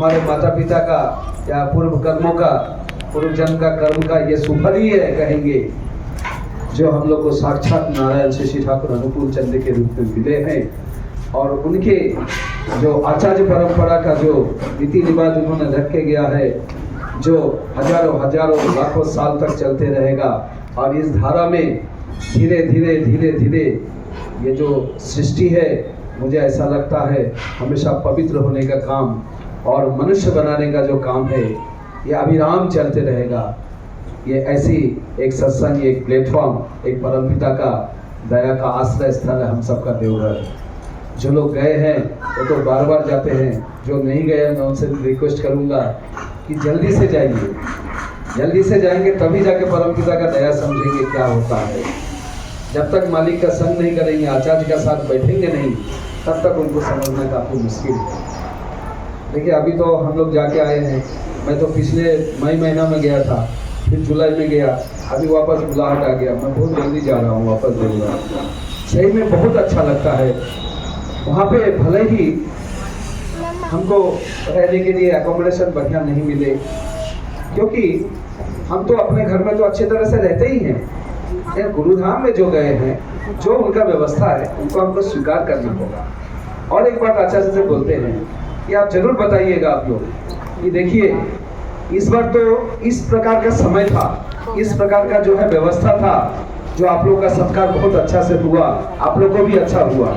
हमारे माता पिता का या पूर्व कर्मों का, पूर्व जन्म का, कर्म का ये सुफल ही है कहेंगे, जो हम लोग को साक्षात नारायण शशि ठाकुर अनुकूल चंद्र के रूप में मिले हैं। और उनके जो आचार्य परंपरा का जो रीति रिवाज उन्होंने रख गया है, जो हज़ारों हज़ारों, लाखों साल तक चलते रहेगा, और इस धारा में धीरे धीरे धीरे धीरे ये जो सृष्टि है, मुझे ऐसा लगता है, हमेशा पवित्र होने का काम और मनुष्य बनाने का जो काम है, ये अविराम चलते रहेगा। ये ऐसी एक सत्संग, एक प्लेटफॉर्म एक परमपिता का दया का आश्रय स्थल है हम सबका देवघर। जो लोग गए हैं, वो तो बार बार जाते हैं। जो नहीं गए, मैं उनसे रिक्वेस्ट करूँगा कि जल्दी से जाइए। जल्दी से जाएँगे, तभी जाके परमपिता का दया समझेंगे क्या होता है। जब तक मालिक का संग नहीं करेंगे, आचार्य का साथ बैठेंगे नहीं, तब तक उनको समझना काफ़ी मुश्किल है। देखिए, अभी तो हम लोग जाके आए हैं। मैं तो पिछले मई महीना में गया था, फिर जुलाई में गया, अभी वापस बुलाहट आ गया। मैं बहुत जल्दी जा रहा हूँ, वापस जाऊँगा सही में बहुत अच्छा लगता है। वहाँ पे भले ही हमको रहने के लिए एकोमोडेशन बढ़िया नहीं मिले, क्योंकि हम तो अपने घर में तो अच्छे तरह से रहते ही हैं। गुरुधाम में जो गए हैं, जो उनका व्यवस्था है, उनको हमको स्वीकार करना होगा। और एक बात आचार्य से बोलते हैं कि आप जरूर बताइएगा आप लोग कि देखिए इस बार तो इस प्रकार का समय था इस प्रकार का जो है व्यवस्था था जो आप लोग का सत्कार बहुत अच्छा से हुआ आप लोग को भी अच्छा हुआ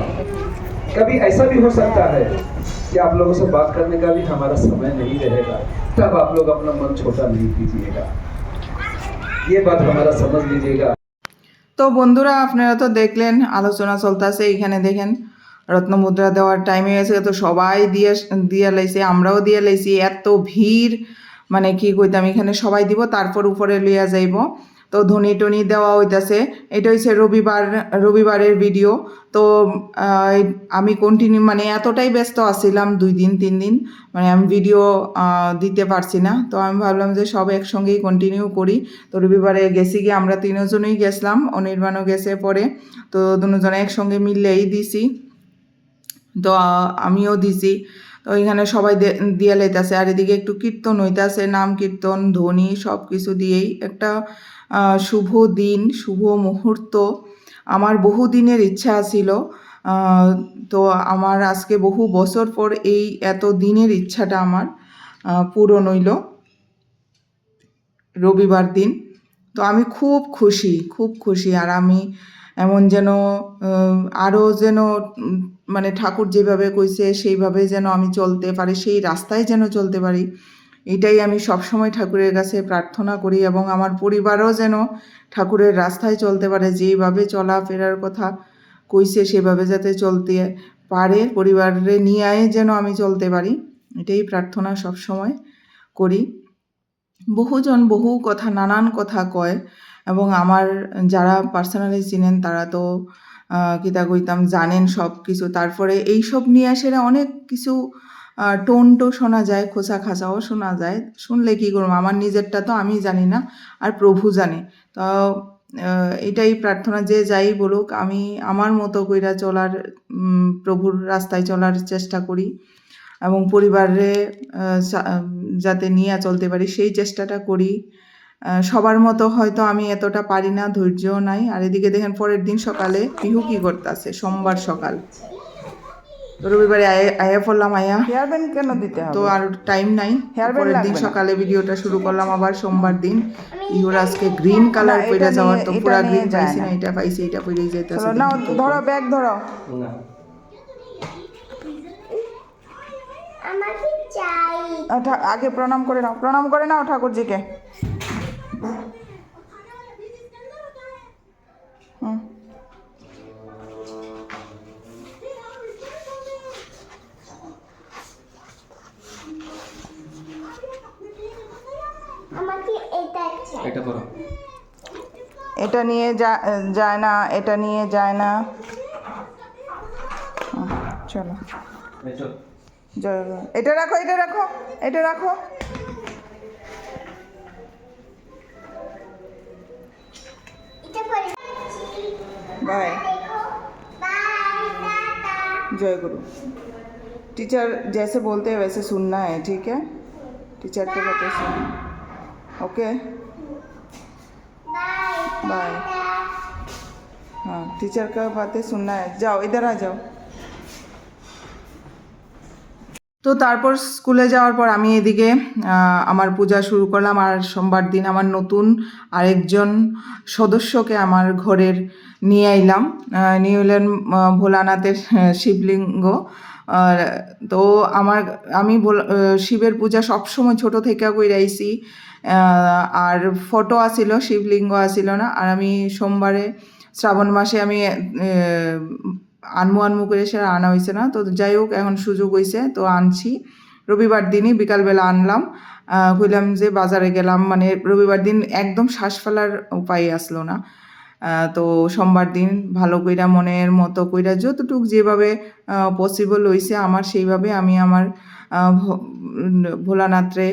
कभी ऐसा भी हो सकता है कि आप लोगों से बात करने का भी हमारा समय नहीं रहेगा तब आप लोग अपना मन छोटा नहीं कीजिएगा ये बात हमारा समझ लीजिएगा তো বন্ধুরা আপনারা তো দেখলেন আলোচনা চলতেছে এইখানে দেখেন রত্নমুদ্রা দেওয়ার টাইমে গেছে তো সবাই দিয়ে দিয়ে লাইছে, আমরাও দিয়ে লাইছি, এত ভিড়। মানে কি কইতাম, এখানে সবাই দিব, তারপর উপরে লইয়া যাইব। তো ধনি টনি দেওয়া হইতাছে। এটা হচ্ছে রবিবার, রবিবারের ভিডিও তো আমি কন্টিনিউ মানে এতটাই ব্যস্ত আছিলাম, দুই দিন, তিন দিন। মানে আমি ভিডিও দিতে পারছি না। তো আমি ভাবলাম যে সব একসঙ্গেই কন্টিনিউ করি। তো রবিবারে গেছি গিয়ে আমরা তিনজনই গেছিলাম, অনির্বাণও গেছে পরে। তো দুজনে একসঙ্গে মিললেই দিছি। তো আমিও দিছি। তো এখানে সবাই দিয়ে লাইতেছে। আর এদিকে একটু কীর্তন হইতাছে, নাম কীর্তন, ধ্বনি সব কিছু দিয়েই। একটা শুভ দিন, শুভ মুহূর্ত। আমার বহু দিনের ইচ্ছা ছিল তো আমার আজকে বহু বছর পর এই এত দিনের ইচ্ছাটা আমার পূরণ হইল। রবিবার দিন। তো আমি খুব খুশি খুব খুশি। আর আমি এমন যেন আরও যেন মানে ঠাকুর যেভাবে কইছে সেইভাবে যেন আমি চলতে পারি, সেই রাস্তায় যেন চলতে পারি। এটাই আমি সবসময় ঠাকুরের কাছে প্রার্থনা করি এবং আমার পরিবারও যেন ঠাকুরের রাস্তায় চলতে পারে, যেইভাবে চলাফেরার কথা কইছে সেভাবে যাতে চলতে পারে, পরিবারে নিয়ে যেন আমি চলতে পারি। এটাই প্রার্থনা সবসময় করি। বহুজন বহু কথা, নানান কথা কয়। এবং আমার যারা পার্সোনালি চিনেন তারা তো আহ, কিতা কইতাম জানেন সব কিছু তারপরে এইসব নিয়ে আসে অনেক কিছু টোন টো শোনা যায় খোসা খাসাও শোনা যায়। শুনলে কী করব? আমার নিজেরটা তো আমি জানি না আর প্রভু জানে। তো এটাই প্রার্থনা যে যাই বলুক আমি আমার মতো কইরা চলার প্রভুর রাস্তায় চলার চেষ্টা করি। এবং পরিবারে যাতে নিয়ে চলতে পারি সেই চেষ্টাটা করি। সবার মতো হয়তো আমি এতটা পারি না ধৈর্যও নাই। আর এদিকে দেখেন পরের দিন সকালে পিহু কি করতেছে? সোমবার সকাল। রবিবারে আয়া- পড়লাম আয়া। হেয়ার ব্যান্ড কেন দিতে তো আর টাইম নাই। Band পরের দিন সকালে ভিডিওটা শুরু করলাম আবার সোমবার দিন। ইহুর আজকে গ্রিন কালার না, পরে এটা যাওয়ার তো পুরা গ্রিন পাইছি না। না এটা পাইছি এটা পরেই যাইতেছে। নাও ধরো ব্যাগ ধরো। আমাকে চাই। ঠা- আগে প্রণাম করে নাও প্রণাম করে নাও ঠাকুরজিকে। এটা করো। এটা নিয়ে যায় না এটা নিয়ে যায় না। চলো। এটা রাখো এটা রাখো এটা রাখো। बाय जय गुरु। टीचर जैसे बोलते हैं वैसे सुनना है, ठीक है? टीचर के बातें सुन। ओके? बाय हाँ टीचर का बातें सुनना है। जाओ, इधर आ जाओ। তো তারপর স্কুলে যাওয়ার পর আমি এদিকে আমার পূজা শুরু করলাম। আর সোমবার দিন আমার নতুন আরেকজন সদস্যকে আমার ঘরের নিয়ে আহ, নিয়ে এলেন ভোলানাথের শিবলিঙ্গ। তো আমার আমি শিবের পূজা সবসময় ছোট থেকে কইরা আইছি। আর ফটো আসিল শিবলিঙ্গ আসিল না। আর আমি সোমবারে শ্রাবণ মাসে আমি আনমু আনমু করে সেটা আনা হয়েছে না। তো যাই হোক এখন সুযোগ হয়েছে তো আনছি। রবিবার দিনই বিকালবেলা আনলাম। কইলাম যে বাজারে গেলাম মানে রবিবার দিন একদম শ্বাস ফেলার উপায় আসলো না। তো সোমবার দিন ভালো কইরা মনের মতো কইরা যতটুক যেভাবে পসিবল হয়েছে আমার সেইভাবে আমি আমার আহ, ভ- উম, ভোলানাথরে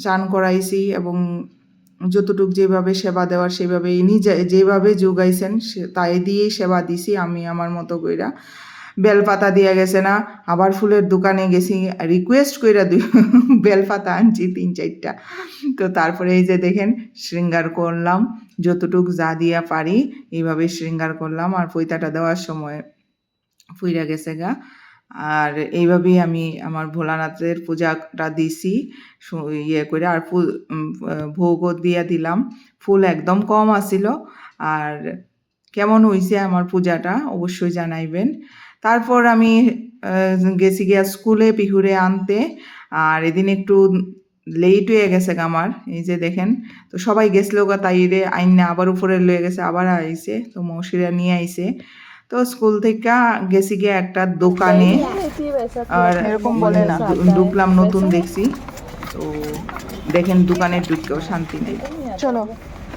চান করাইছি এবং যতটুক যেভাবে সেবা দেওয়ার সেভাবে ইনি যেভাবে যোগাইছেন, সে- তাই দিয়েই সেবা দিছি, আমি আমার মতো কইরা। বেলপাতা দিয়ে গেছে না, আবার ফুলের দোকানে গেছি রিকোয়েস্ট কইরা দুই বেলপাতা আনছি তিন চারটা। তো তারপরে এই যে দেখেন, শৃঙ্গার করলাম, যতটুক যা দিয়া পারি এইভাবে শৃঙ্গার করলাম, আর পৈতাটা দেওয়ার সময় ফুইরা গেছে গা। আর এইভাবেই আমি আমার ভোলানাথের পূজাটা দিছি ইয়ে করে। আর ফুল ভোগও দিয়ে দিলাম। ফুল একদম কম আসিল আর কেমন হয়েছে আমার পূজাটা অবশ্যই জানাইবেন। তারপর আমি গেছি গিয়া স্কুলে পিহুরে আনতে। আর এদিন একটু লেট হয়ে গেছে আমার। এই যে দেখেন, তো সবাই গেছিল গা তাইরে, আইনে আবার উপরে লয়ে গেছে, আবার আইছে। তো মৌসিরা নিয়ে আইছে। তো স্কুল থেকে গেছি গিয়া একটা দোকানে আর এরকম বলে না। ডু- ঢুকলাম নতুন দেখছি তো দেখেন দোকানে ঢুকেও শান্তি নেই चलो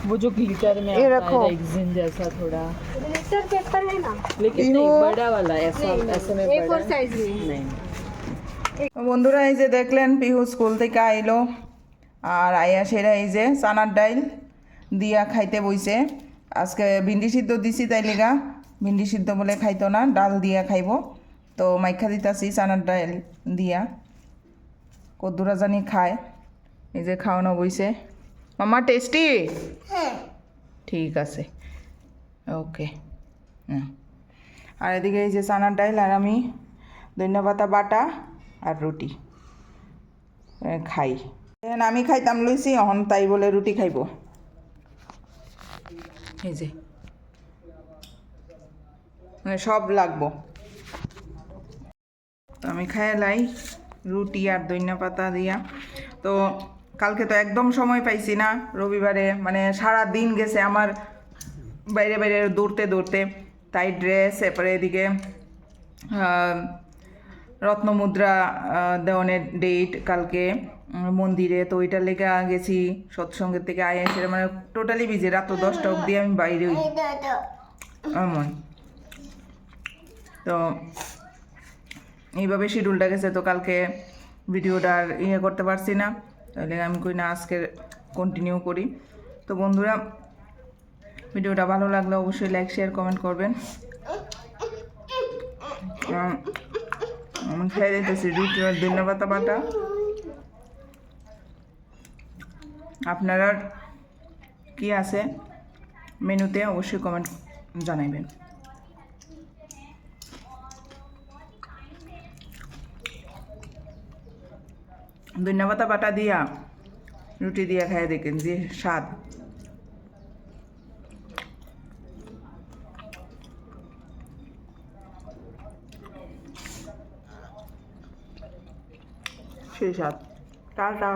वो जो ग्लिटर में ये आता रखो। है रेक्सिन जैसा थोड़ा ग्लिटर पेपर है ना लेकिन ये नहीं वो- बड़ा वाला ऐसा ऐसे में ए बड़ा फोर साइज में नहीं বন্ধুরা এই যে দেখলেন পিহু স্কুল থেকে আইলো আর আইয়া সেরা এই যে চানার ডাইল দিয়া খাইতে বইছে আজকে ভিন্ডি সিদ্ধ দিছি তাই লেগা ভিন্ডি সিদ্ধ বলে খাইতো না ডাল দিয়া খাইব। তো মাইখা দিতাছি চানার ডাইল দিয়া। কদ্দুরা জানি খায় এই যে খাওয়ানো বইছে। মামা টেস্টি হ্যাঁ। ঠিক আছে। ওকে হুম। আর এদিকে এই যে চানার ডাইল আর আমি ধনিয়া পাতা বাটা আর রুটি খাই। আমি খাইতাম লইছি অহন তাই বলে রুটি খাইব। এই যে। মানে সব লাগবো। তো আমি খাই লাই রুটি আর ধনিয়া পাতা দিয়া। তো কালকে তো একদম সময় পাইছি না রবিবারে মানে সারা দিন গেছে আমার বাইরে বাইরে দৌড়তে দৌড়তে। তাই ড্রেস এরপরে এদিকে রত্নমুদ্রা দেওয়ানের ডেট কালকে মন্দিরে। তো ওইটার লেগে গেছি সৎসঙ্গের থেকে আয় এসে মানে টোটালি বিজি রাত দশটা অবধি আমি বাইরে এমন তো এইভাবে শিডিউলটা গেছে তো কালকে ভিডিওটা আর ইয়ে করতে পারছি না। তাহলে আমি কই না আজকে কন্টিনিউ করি। তো বন্ধুরা ভিডিওটা ভালো লাগলে অবশ্যই লাইক শেয়ার কমেন্ট করবেন। আম, খেয়ে দিতেছি ধন্যবাদ বাটা আপনারা কি আছে মেনুতে অবশ্যই কমেন্ট জানাইবেন। ধন্যবাদ বাটা দিয়া রুটি দিয়া খাই দেখেন যে স্বাদ। সেই স্বাদ। টাটা।